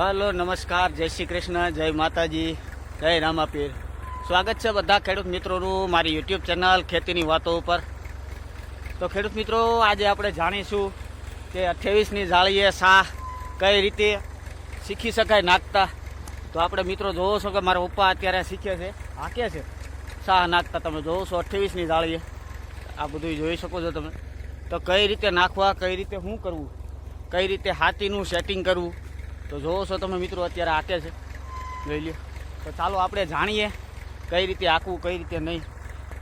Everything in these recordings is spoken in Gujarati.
હલો, નમસ્કાર, જય શ્રી કૃષ્ણ, જય માતાજી, જય રામાપીર. સ્વાગત છે બધા ખેડૂત મિત્રોનું મારી યુટ્યુબ ચેનલ ખેતીની વાતો ઉપર. તો ખેડૂત મિત્રો, આજે આપણે જાણીશું કે અઠ્યાવીસની જાળીએ શાહ કઈ રીતે શીખી શકાય નાખતા. તો આપણે મિત્રો જોવો છો કે મારા પપ્પા અત્યારે શીખે છે, હાકે છે. શાહ નાખતા તમે જોવો છો અઠ્યાવીસની જાળીએ. આ બધું જોઈ શકો છો તમે. તો કઈ રીતે નાખવા, કઈ રીતે શું કરવું? કઈ રીતે હાથીનું સેટિંગ કરવું? તો જોવો છો તમે મિત્રો, અત્યારે આકે છે. જોઈ લ્યો. તો ચાલો આપણે જાણીએ કઈ રીતે આંકવું, કઈ રીતે નહીં.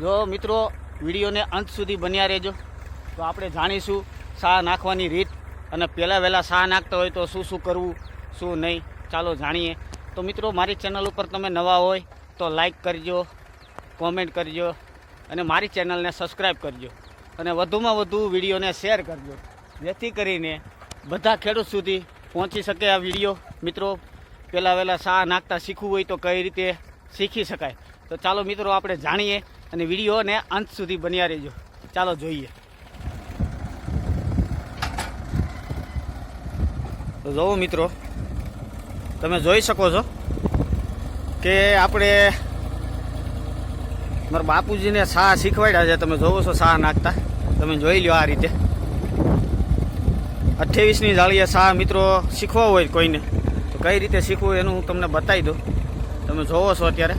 જો મિત્રો, વિડીયોને અંત સુધી બન્યા રહેજો. તો આપણે જાણીશું શા નાખવાની રીત અને પહેલાં વહેલા શા નાખતા હોય તો શું શું કરવું, શું નહીં. ચાલો જાણીએ. તો મિત્રો, મારી ચેનલ ઉપર તમે નવા હોય તો લાઈક કરજો, કોમેન્ટ કરજો અને મારી ચેનલને સબસ્ક્રાઈબ કરજો અને વધુમાં વધુ વિડીયોને શેર કરજો. જેથી કરીને બધા ખેડૂત સુધી પહોંચી શકે આ વીડિયો. મિત્રો, પહેલાં વહેલા શા નાખતા શીખવું હોય તો કઈ રીતે શીખી શકાય? તો ચાલો મિત્રો, આપણે જાણીએ અને વિડીયોને અંત સુધી બન્યા રહેજો. ચાલો જોઈએ. તો જોવો મિત્રો, તમે જોઈ શકો છો કે આપણે મારા બાપુજીને શા શીખવાડ્યા છે. તમે જોવો છો શા નાખતા. તમે જોઈ લો આ રીતે. અઠ્યાવીસની જાળીએ શાહ મિત્રો શીખવા હોય કોઈને, તો કઈ રીતે શીખવું એનું હું તમને બતાવી દઉં. તમે જોવો છો અત્યારે.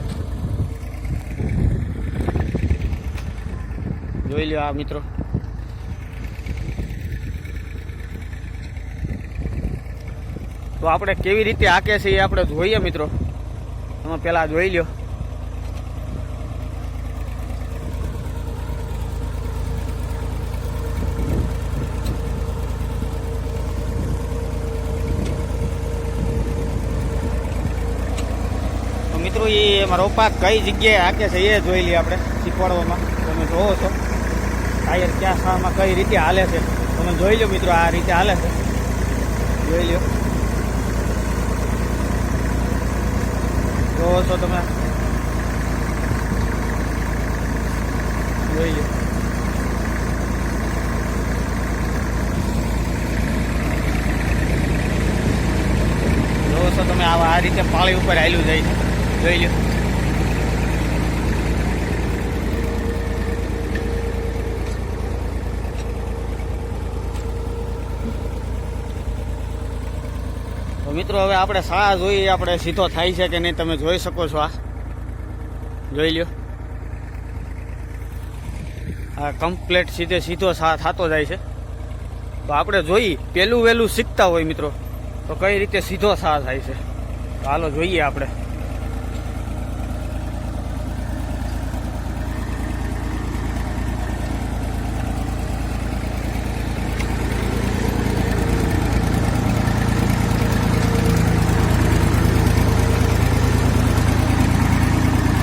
જોઈ લ્યો આ મિત્રો. તો આપણે કેવી રીતે આકે છે એ આપણે જોઈએ મિત્રો. તમે પહેલાં જોઈ લ્યો તો મિત્રો રોપા કઈ જગ્યાએ હાકે છે એ જોઈ લઈએ આપણે, શીખવાડવામાં. તમે જોવો છો. ટાયર ક્યાં સ્થળમાં કઈ રીતે હાલે છે. તમે જોઈ લો મિત્રો, આ રીતે હાલે છે. જોઈ લો. જોવો છો તમે. જોઈ લો. જોવો છો તમે, આવા આ રીતે પાળી ઉપર હાલ્યું જાય છે. જોઈ લો તો મિત્રો, હવે આપણે શાળા જોઈએ, આપણે સીધો થાય છે કે નહીં, તમે જોઈ શકો છો આ. જોઈ લ્યો. આ કમ્પ્લેટ સીધે સીધો સા થતો જાય છે. તો આપણે જોઈ પેલું વહેલું શીખતા હોય મિત્રો, તો કઈ રીતે સીધો સા થાય છે. તો હાલો જોઈએ આપણે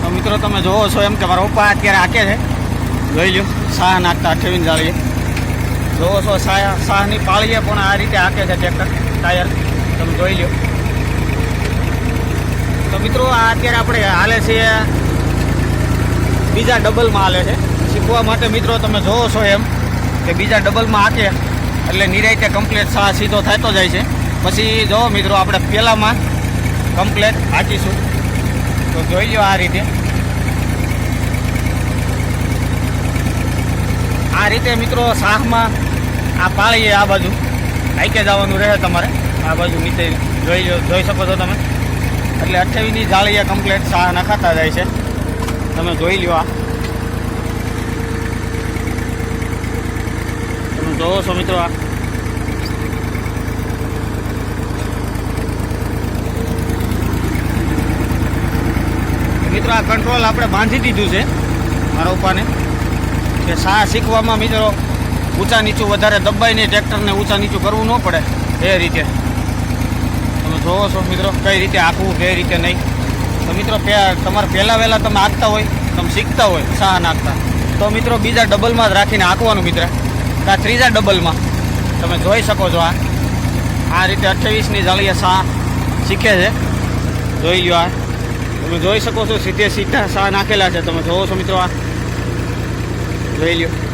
તો મિત્રો તમે જોવો છો એમ કે મારા પપ્પા અત્યારે હાકે છે. જોઈ લ્યો શાહ નાખતા અઠ્યાવીસ જાળીએ. જોવો છો, સાહ શાહની પાળીએ પણ આ રીતે હાકે છે ટ્રેક્ટર ટાયર તમે જોઈ લ્યો. તો મિત્રો, આ અત્યારે આપણે હાલે છીએ. બીજા ડબલમાં હાલે છે. શીખવા માટે મિત્રો તમે જોવો છો એમ કે બીજા ડબલમાં હાકે. એટલે નિરાયતે કમ્પ્લેટ સાહ સીધો થતો જાય છે. પછી જો મિત્રો, આપણે પહેલાંમાં કમ્પ્લેટ હાકીશું. તો જોઈ લો આ રીતે. આ રીતે મિત્રો શાહમાં આ પાળીએ આ બાજુ. હાઈકે જવાનું રહે તમારે. આ બાજુ નીચે જોઈ જોઈ શકો છો તમે. એટલે અઠ્યાવીસની જાળીએ કમ્પ્લેટ શાહ નખાતા જાય છે. તમે જોઈ લ્યો આ. તમે જોવો છો મિત્રો આ. મિત્રો આ કંટ્રોલ આપણે બાંધી દીધું છે મારા ઉપરને. કે સા શીખવામાં મિત્રો? ઊંચા નીચું વધારે દબાઈને ટ્રેક્ટરને ઊંચા નીચું કરવું ન પડે એ રીતે. તમે જોવો છો મિત્રો કઈ રીતે આંકવું કઈ રીતે નહીં. તો મિત્રો તમારે પહેલાં વહેલાં તમે આંકતા હોય, તમે શીખતા હોય સા નાખતા તો મિત્રો બીજા ડબલમાં જ રાખીને આંકવાનું મિત્ર. આ ત્રીજા ડબલમાં? તમે જોઈ શકો છો આ. આ રીતે અઠ્યાવીસની જાળીએ સા શીખે છે. જોઈ લો આ. તમે જોઈ શકો છો સીધે સીધા સા નાખેલા છે. તમે જોવો છો મિત્રો આ. જોઈ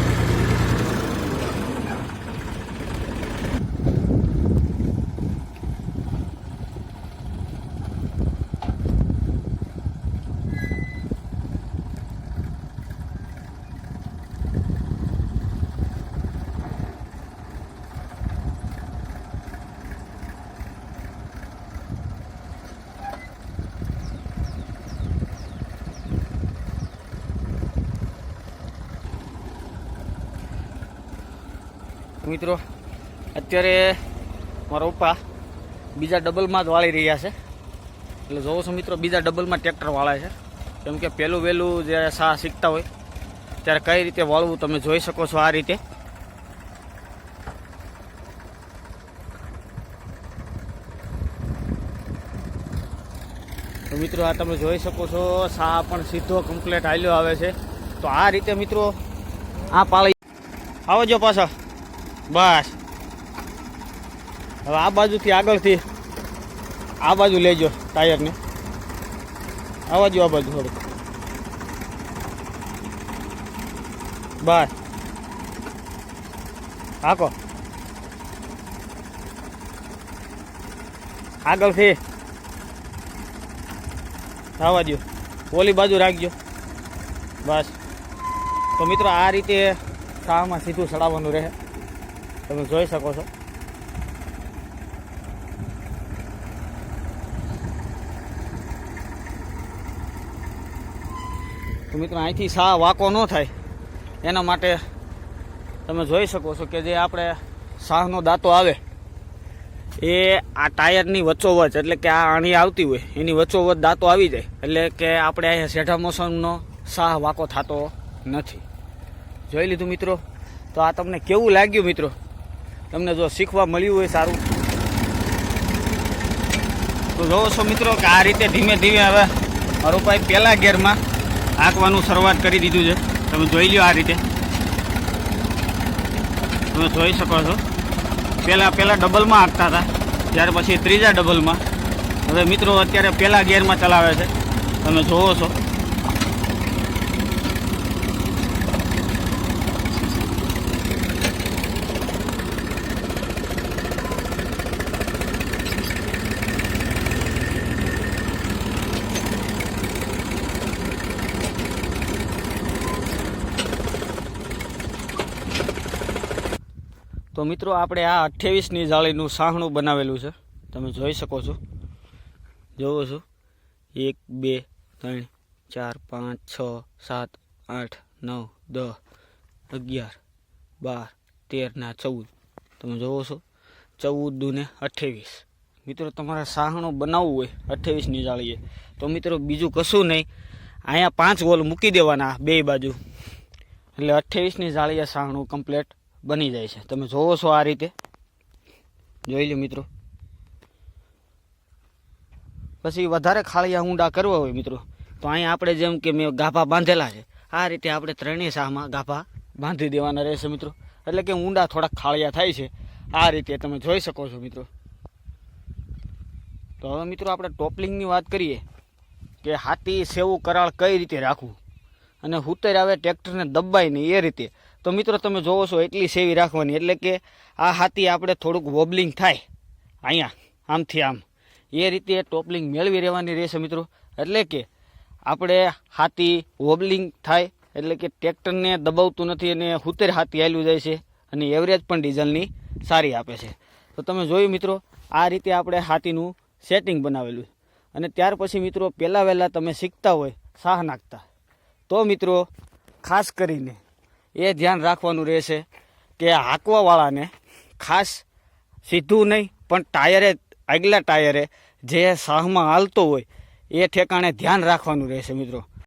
મિત્રો, અત્યારે મારા પપ્પા બીજા ડબલમાં જ વાળી રહ્યા છે. એટલે જોવો છો મિત્રો, બીજા ડબલમાં ટ્રેક્ટર વાળે છે. કેમ કે પહેલું વહેલું જ્યારે સા શીખતા હોય, ત્યારે કઈ રીતે વાળવું તમે જોઈ શકો છો આ રીતે. તો મિત્રો, આ તમે જોઈ શકો છો સા પણ સીધો કમ્પ્લેટ હાલ્યો આવે છે. તો આ રીતે મિત્રો, આ પાળી આવજો પાછા. બસ. હવે આ બાજુથી આગળથી આ બાજુ લેજો ટાયરને. આવવા દો આ બાજુ થોડું બસ. હાકો. આગળથી આવવા દો ઓલી બાજુ રાખજો. બસ. તો મિત્રો, આ રીતે શાહમાં સીધું ચડાવવાનું રહે. તમે જોઈ શકો છો. તો મિત્રો, અહીંથી સા વાકો ન થાય. એના માટે તમે જોઈ શકો છો કે જે આપણે શાહનો દાંતો આવે, એ આ ટાયરની વચ્ચોવચ, એટલે કે આ આણી આવતી હોય, એની વચ્ચોવચ દાંતો આવી જાય, એટલે કે આપણે અહીંયા શેઠા મોસમનો શાહ વાકો થતો નથી. જોઈ લીધું મિત્રો? તો આ તમને કેવું લાગ્યું મિત્રો? તમને જો શીખવા મળ્યું હોય સારું. તો જોવો છો મિત્રો કે આ રીતે ધીમે ધીમે હવે મારો ભાઈ પહેલા ગેરમાં હાંકવાનું શરૂઆત કરી દીધું છે. તમે જોઈ લો આ રીતે. તમે જોઈ શકો છો. પહેલાં પહેલાં ડબલમાં આંકતા હતા. ત્યાર પછી ત્રીજા ડબલમાં. હવે મિત્રો અત્યારે પહેલાં ગેરમાં ચલાવે છે. તમે જોવો છો. તો મિત્રો, આપણે આ અઠ્યાવીસની જાળીનું સાહણું બનાવેલું છે. તમે જોઈ શકો છો. જોવો છો. એક, બે, ત્રણ, ચાર, પાંચ, છ, સાત, આઠ, નવ, દસ, અગિયાર, બાર તેરના ચૌદ. તમે જોવો છો. ચૌદ દૂને અઠ્યાવીસ. મિત્રો, તમારે સાહણું બનાવવું હોય અઠ્યાવીસની જાળીએ, તો મિત્રો, બીજું કશું નહીં. અહીંયા પાંચ ગોલ મૂકી દેવાના બે બાજુ. એટલે અઠ્યાવીસની જાળીએ સાહણું કમ્પ્લેટ બની જાય છે. તમે જોવો છો આ રીતે. જોઈ લો મિત્રો. પછી વધારે ખાળિયા ઊંડા કરવા હોય મિત્રો. તો અહીંયા આપણે જેમ કે મેં ગાભા બાંધેલા છે, આ રીતે આપણે ત્રણેય શાહમાં ગાભા બાંધી દેવાના રહેશે મિત્રો. એટલે કે ઊંડા થોડાક ખાળિયા થાય છે. આ રીતે તમે જોઈ શકો છો મિત્રો. તો હવે મિત્રો આપણે ટોપલિંગની વાત કરીએ કે હાથી સેવું કરાળ કઈ રીતે રાખવું? અને હુતર આવે, ટ્રેક્ટરને દબાય નહીં એ રીતે તો મિત્રો તમે જોવો છો એટલી સેવી રાખવાની. એટલે કે આ હાથી આપણે થોડુંક વોબલિંગ થાય. અહીંયા, આમથી આમ. એ રીતે ટોપલિંગ મેળવી રહેવાની રહેશે મિત્રો. એટલે કે આપણે હાથી વોબલિંગ થાય, એટલે કે ટ્રેક્ટરને દબાવતું નથી અને હુતેર હાથી હાલ્યું જાય છે અને એવરેજ પણ ડીઝલની સારી આપે છે. તો તમે જોયું મિત્રો, આ રીતે આપણે હાથીનું સેટિંગ બનાવેલું અને ત્યાર પછી મિત્રો, પહેલાં વહેલાં તમે શીખતા હોય, સાહ નાખતા. તો મિત્રો, ખાસ કરીને એ ધ્યાન રાખવાનું રહેશે કે હાંકવાવાળાને ખાસ સીધું નહીં, પણ ટાયરે, આગલા ટાયરે જે સાહમાં હાલતો હોય, એ ઠેકાણે ધ્યાન રાખવાનું રહેશે મિત્રો.